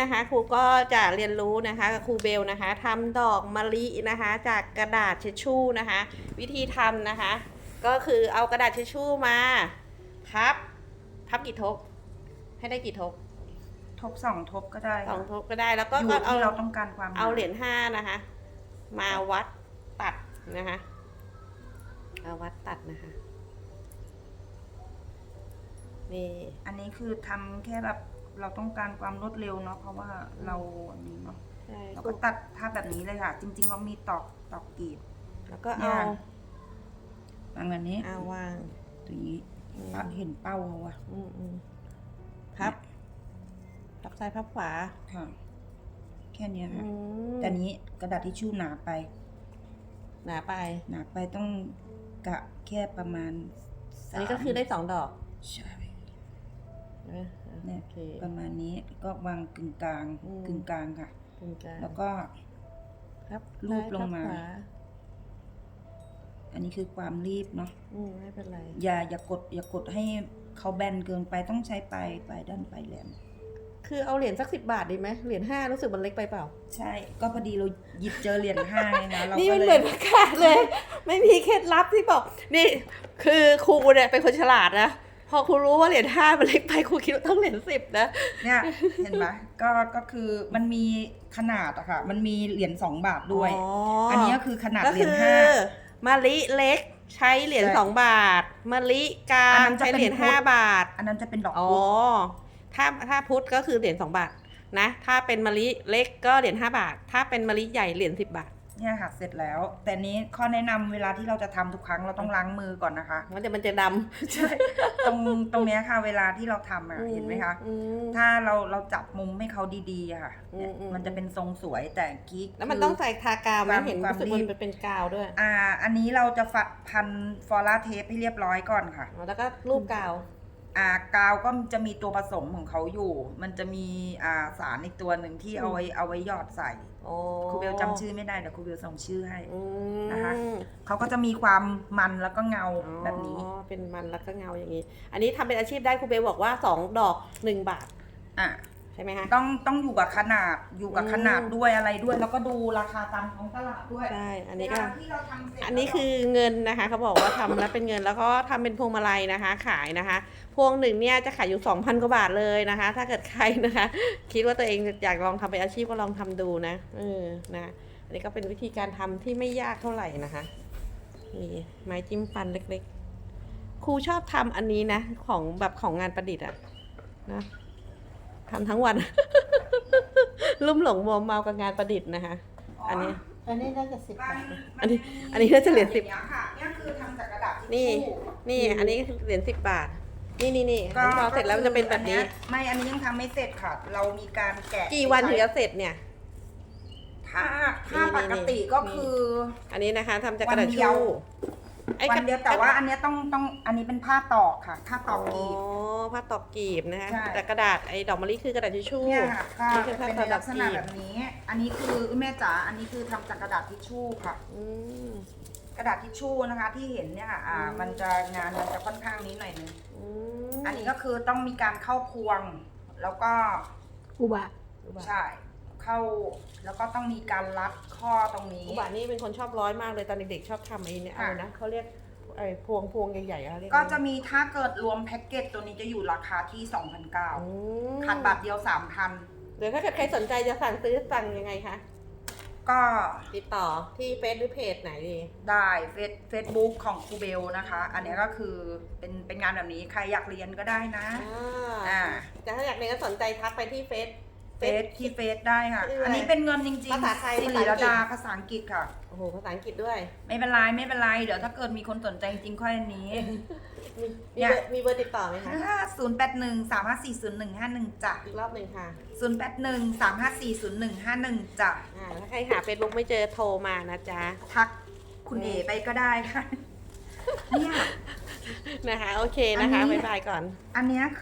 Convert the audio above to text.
นะคะครูก็จะเรียนรู้นะคะกับครูเบลนะคะทำดอกมะลินะคะ จากกระดาษเช็ดชู่นะคะ วิธีทำนะคะ ก็คือเอากระดาษเช็ดชู่มาพับพับกี่ทบ ให้ได้กี่ทบทบสองทบก็ได้สองทบก็ได้แล้วก็อยู่ก็เอาที่เราต้องการความเอาเหรียญห้านะคะ มาวัดตัดนะคะเอาวัดตัดนะคะนี่อันนี้คือทำแค่แบบ เราต้องการความรวดเร็วเนาะเพราะว่าเราอันนี้เนาะใช่เราก็ตัดภาพแบบนี้เลยค่ะ จริงๆเรามีตอกตอกกรีบแล้วก็เนี่เอายบางอันนี้เอาวางตัวนี้อืมปะเห็นเป้าเขาอะอืมอืมพับพับซ้ายพับขวาค่ะแค่เนี้ยค่ะอืมแต่นี้กระดาษทิชชู่หนาไป หนาไป หนาไปต้องกะแค่ประมาณอันนี้ก็คือได้สองดอก ใช่ใช่ไหมอะ เนี่ยโอเคประมาณนี้ก็วางกึ่งกลางอืม กึ่งกลางค่ะตรงกลางแล้วก็พับรูปซ้ยลงมาพับขวอันนี้คือความรีบเนาะอืมไม่เป็นไรอย่าอย่ากด อย่ากดให้เขาแบนเกินไปต้องใช้ปลายปลายด้านปลายแหลมคือเอาเหรียญสักสิบบาทดีไหมเหรียญห้ารู้สึกมันเล็กไปเปล่า ใช่ก็พอดีเราหยิบเจอเหรียญห้าไงคะเรานี่ก็มันเลเหมือยนประกาศเลย ไม่มีเคล็ดลับที่บอก นี่ คือครูเนี่ยเป็นคนฉลาดนะ พอครูรู้ว่าเหรียญห้ามันเล็กไปครูคิดว่าต้องเหรียญสิบนะเนี่ยเห็นไหมก็ก็คือมันมีขนาดอะค่ะ มันมีเหรียญสองบาทด้วยอ๋ออัอันนี้ก็คือขนาดก็เหรียคืญอห้ามะลิเล็กใช้เหรียญใช่สองบาทมะลิกลาอันงนั้นจะใช้เป็นเหรียญพุทธห้าบาท อันนั้นจะเป็นดอกอ๋อพุธถ้าถ้าพุทธก็คือเหรียญสองบาทนะ ถ้าเป็นมะลิเล็กก็เหรียญห้าบาท ถ้าเป็นมะลิใหญ่เหรียญสิบบาท เนี่ยค่ะ เสร็จแล้ว แต่นี้ข้อแนะนำเวลาที่เราจะทำทุกครั้งเราต้องล้างมือก่อนนะคะ มันจะมันจะดำใช่ ตรงตรงเนี้ยค่ะ เวลาที่เราทำอะเห็นไหมคะ อืม ถ้าเราเราจับมุมให้เขาดีๆอะค่ะเนี่ยอืมอืม มันจะเป็นทรงสวยแต่กิ๊กแล้วมันคืต้องใส่ทากาวไหมความเห็นความรู้สึกรีมันบเป็นกาวด้วยอ่า อันนี้เราจะฝัดพันฟอร่าเทปให้เรียบร้อยก่อนค่ะแล้วก็รูปกาว อ่ากาวก็จะมีตัวผสมของเขาอยู่ มันจะมีอ่าสารอีกตัวหนึ่งที่เอาไว้เอาไว้หยอดใส่โอ้ครูเบลจำชื่อไม่ได้เดี๋ยวครูเบลส่งชื่อให้ อืมนะคะ เขาก็จะมีความมันแล้วก็เงาแบบนี้อ๋อเป็นมันแล้วก็เงาอย่างนี้ อันนี้ทำเป็นอาชีพได้ครูเบลบอกว่าสองดอกหนึ่งบาท อะใช่ไหมคะ ต้องต้องอยู่กับขนาดอยู่กับอืมขนาดด้วยอะไรด้วย แล้วก็ดูราคาตามท้องตลาดด้วยใช่อันนี้ก็ เวลาที่เราทำเสร็จอันนี้คือเงินนะคะเขาบอกว่าทำแล้วเป็นเงินแล้วก็ทำเป็นพวงมาลัยนะคะ ขายนะคะ พวงหนึ่งเนี่ยจะขายอยู่ 2,000กว่าบาทเลยนะคะ ถ้าเกิดใครนะคะ คิดว่าตัวเองอยากลองทำเป็นอาชีพก็ลองทำดูนะเออนะอันนี้ก็เป็นวิธีการทำที่ไม่ยากเท่าไหร่นะคะนี่ไม้จิ้มฟันเล็กๆ ครูชอบทำอันนี้นะ ของแบบของงานประดิษฐ์อะนะ ทำทั้งวัน ลุ่มหลงมัวเมากับงานประดิษฐ์นะคะ อันนี้ อันนี้น่าจะสิบมับาทนอันนี้มัมีอันนี้น่าจะเหรียญสิบางงี้ค่ะเนี่ยคือทำจากกระดาษทิชนี่ชู่นี่ อันนี้เหรียญสิบบาท นี่นี่นี่ก็พอเสร็จแล้วมันจะเป็นแบบนี้อัยไม่ อันนี้ยังทำไม่เสร็จค่ะ เรามีการแกะ กี่วันถึงจะเสร็จเนี่ย ถ้า ถ้านี่ปกติก็นี่คือ อันนี้นะคะทำจากกระดาษวันเดียวชู่ ไอ้วันกระเดียวแต่ว่าอันเนี้ยต้องต้องอันนี้เป็นผ้าตอกค่ะ ผ้าตอ๋อกกีบอผ้าตอกกีบนะคะใช่ แต่กระดาษไอ้ดอกมะลิคือกระดาษทิชชู่เนี่ยค่ะก็นี่คือผ้าเป็นตในอกลักษณะกีบแบบนี้ อันนี้คือแม่จ๋าอันนี้คือทำจากกระดาษทิชชู่ค่ะ อืม กระดาษทิชชู่นะคะที่เห็นเนี่ยค่ะอ่าอืม มันจะงานมันจะค่อนข้างนี้หน่อยนึงอืมอันนี้ก็คือต้องมีการเข้าพวง แล้วก็อุบะอุบะใช่ เข้า แล้วก็ต้องมีการรัดข้อตรงนี้ อุบะนี่เป็นคนชอบร้อยมากเลยตอนเด็กๆชอบทำไอ้เนี่ยค่ะ อะไรนะเขาเรียกไอ้พวงพวงใหญ่ๆอะเรียกก็จะมีถ้าเกิดรวมแพ็กเกจตัวนี้จะอยู่ราคาที่อื2,009มขาดบาทเดียว3,000เดี๋ยวถ้าเกิดใครสนใจจะสั่งซื้อสั่งยังไงคะก็ติดต่อที่เฟซหรือเพจไหนดีได้เฟซเฟซบุ๊กของครูเบลนะคะ อันเนี้ยก็คือเป็นเป็นงานแบบนี้ใครอยากเรียนก็ได้นะ อ่าอ่า แต่ถ้าอยากเรียนก็สนใจทักไปที่เฟซ เฟซที่เฟซได้ค่ะชื่ออะไรอันนี้เป็นเงินจริงภาษาไทยสิริรดาภาษาอังกฤษภาษาอังกฤษค่ะ โอ้โห ภาษาอังกฤษด้วย ไม่เป็นไรไม่เป็นไร เดี๋ยวถ้าเกิดมีคนสนใจจริงๆค่อยอันนี้ มีมีเนี่ยเบอร์มีเบอร์ติดต่อไหมคะศูนย์แปดหนึ่งสามห้าสี่ศูนย์หนึ่งห้าหนึ่งจ้ะ อีกรอบหนึ่งค่ะศูนย์แปดหนึ่งสามห้าสี่ศูนย์หนึ่งห้าหนึ่งจ้ะอ่าถ้าใครหาเฟซบุ๊กไม่เจอโทรมานะจ๊ะ ทักคุณเอไปก็ได้ค่ะ เนี่ย นะคะ โอเคนะคะอันนี้บ๊ายบายก่อน อันเนี้ยคือ